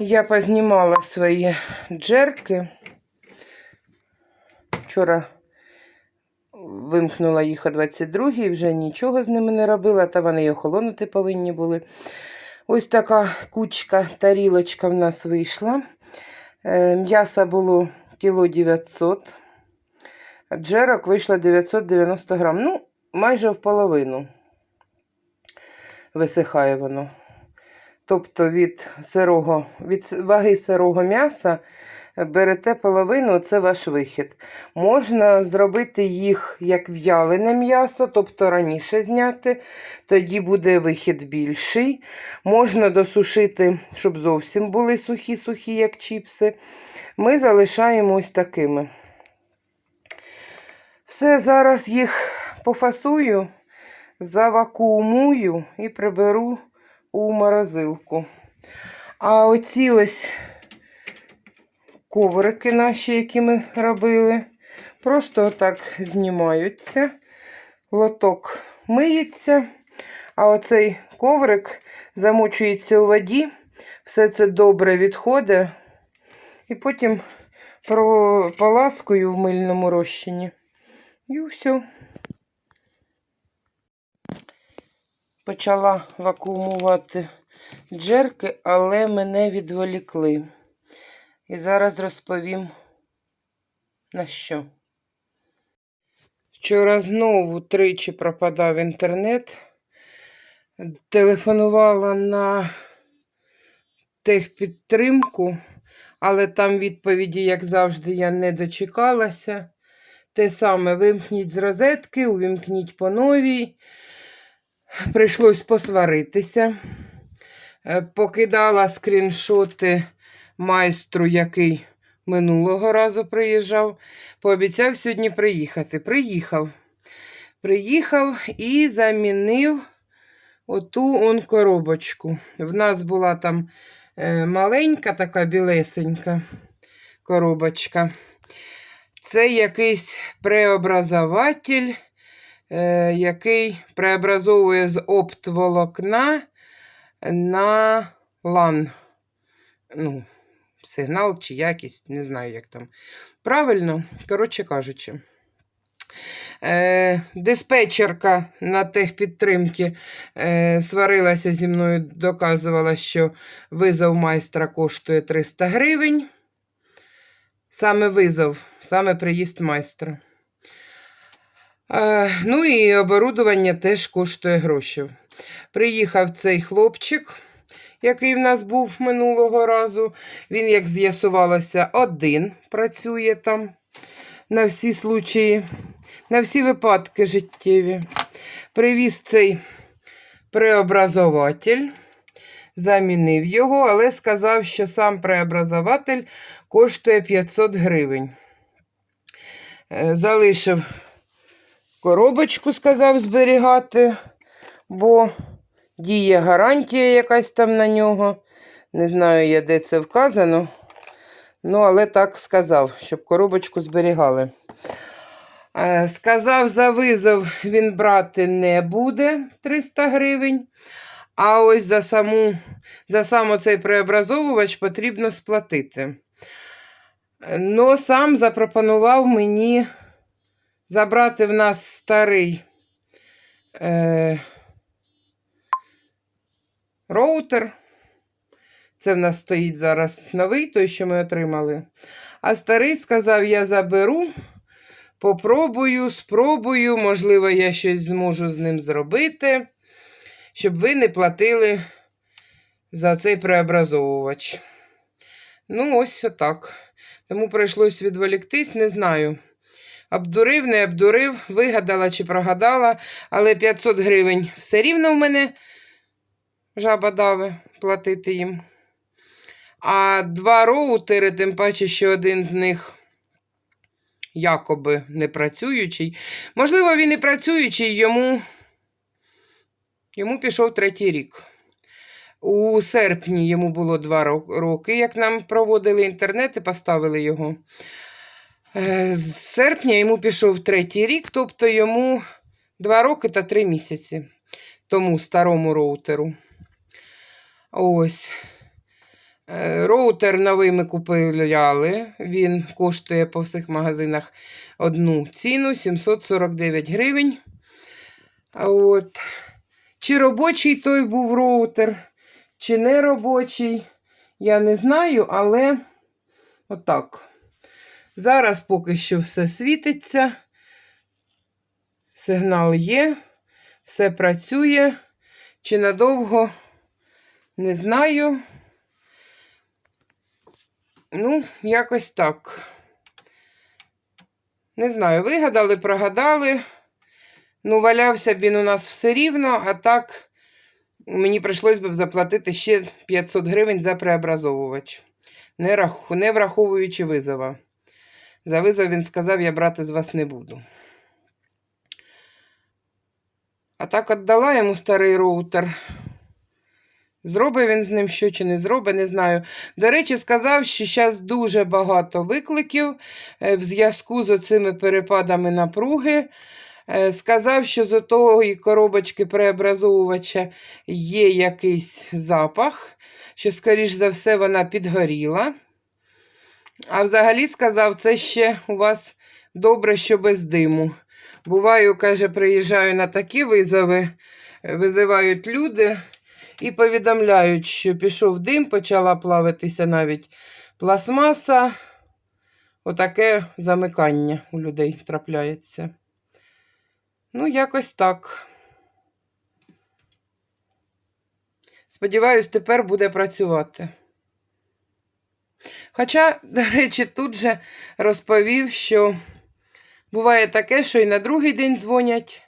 Я познімала свої джерки. Вчора вимкнула їх о 22 і вже нічого з ними не робила, та вони й охолонути повинні були. Ось така кучка, тарілочка в нас вийшла. Е, М'яса було кіло 900, а джерок вийшло 990 грам. Ну, майже в половину висихає воно. Тобто від сирого, від ваги сирого м'яса берете половину, це ваш вихід. Можна зробити їх як в'ялене м'ясо, тобто раніше зняти, тоді буде вихід більший. Можна досушити, щоб зовсім були сухі-сухі, як чіпси. Ми залишаємо ось такими. Все, зараз їх пофасую, завакуумую і приберу у морозилку. А оці ось коврики наші, які ми робили, просто отак знімаються. Лоток миється, а оцей коврик замочується у воді, все це добре відходить, і потім прополаскую в мильному розчині. І все. Почала вакуумувати джерки, але мене відволікли. І зараз розповім на що. Вчора знову тричі пропадав інтернет. Телефонувала на техпідтримку, але там відповіді, як завжди, я не дочекалася. Те саме вимкніть з розетки, увімкніть по новій. Прийшлось посваритися. Е, Покидала скріншоти майстру, який минулого разу приїжджав. Пообіцяв сьогодні приїхати. Приїхав. Приїхав і замінив оту он коробочку. В нас була там е, маленька така білесенька коробочка. Це якийсь преобразователь, е, який преобразовує з оптволокна на лан. Ну, сигнал чи якість, не знаю, як там. Правильно, коротше кажучи. Е, диспетчерка на техпідтримки е, сварилася зі мною, доказувала, що визов майстра коштує 300 гривень. Саме визов, саме приїзд майстра. Е, ну і оборудування теж коштує грошей. Приїхав цей хлопчик, який в нас був минулого разу. Він, як з'ясувалося, один працює там на всі случаї, на всі випадки життєві. Привіз цей преобразователь, замінив його, але сказав, що сам преобразователь коштує 500 гривень. Е, Залишив коробочку, сказав зберігати, бо діє гарантія якась там на нього. Не знаю я, де це вказано. Ну, але так сказав, щоб коробочку зберігали. Е, Сказав, за визов він брати не буде 300 гривень. А ось за саму, за сам оцей преобразовувач потрібно сплатити. Ну, сам запропонував мені забрати в нас старий е, роутер. Це в нас стоїть зараз новий, той, що ми отримали. А старий сказав: я заберу, попробую, спробую, можливо, я щось зможу з ним зробити, щоб ви не платили за цей преобразовувач. Ну, ось отак. Тому прийшлось відволіктись, не знаю. Обдурив, не обдурив, вигадала чи прогадала, але 500 гривень все рівно в мене жаба дави платити їм. А два роутери, тим паче, що один з них якоби не працюючий. Можливо, він і працюючий, йому, йому пішов третій рік. У серпні йому було два роки, як нам проводили інтернет і поставили його. Е, З серпня йому пішов третій рік, тобто йому два роки та три місяці тому старому роутеру. Ось. Е, Роутер новий ми купили. Він коштує по всіх магазинах одну ціну 749 гривень. От. Чи робочий той був роутер, чи не робочий, я не знаю, але отак. Зараз поки що все світиться. Сигнал є, все працює. Чи надовго, не знаю. Ну, якось так. Не знаю, вигадали, прогадали. Ну, валявся б він у нас все рівно, а так мені прийшлось б заплатити ще 500 гривень за преобразовувач, не враховуючи визова. За визов він сказав, я брати з вас не буду. А так віддала йому старий роутер. Зробить він з ним що чи не зробить, не знаю. До речі, сказав, що зараз дуже багато викликів е, в зв'язку з оцими перепадами напруги. Е, Сказав, що з отої коробочки преобразовувача є якийсь запах, що, скоріш за все, вона підгоріла. А взагалі сказав, це ще у вас добре, що без диму. Буваю, каже, приїжджаю на такі визови, визивають люди і повідомляють, що пішов дим, почала плавитися навіть пластмаса. Отаке замикання у людей трапляється. Ну, якось так. Сподіваюсь, тепер буде працювати. Хоча, до речі, тут же розповів, що буває таке, що і на другий день дзвонять,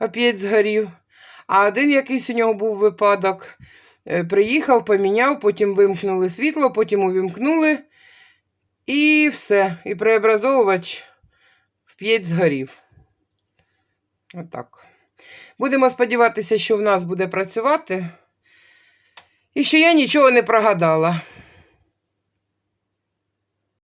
оп'ять згорів. А один якийсь у нього був випадок. Е, Приїхав, поміняв, потім вимкнули світло, потім увімкнули. І все. І преобразовувач вп'ять згорів. Отак. Будемо сподіватися, що в нас буде працювати. І що я нічого не прогадала.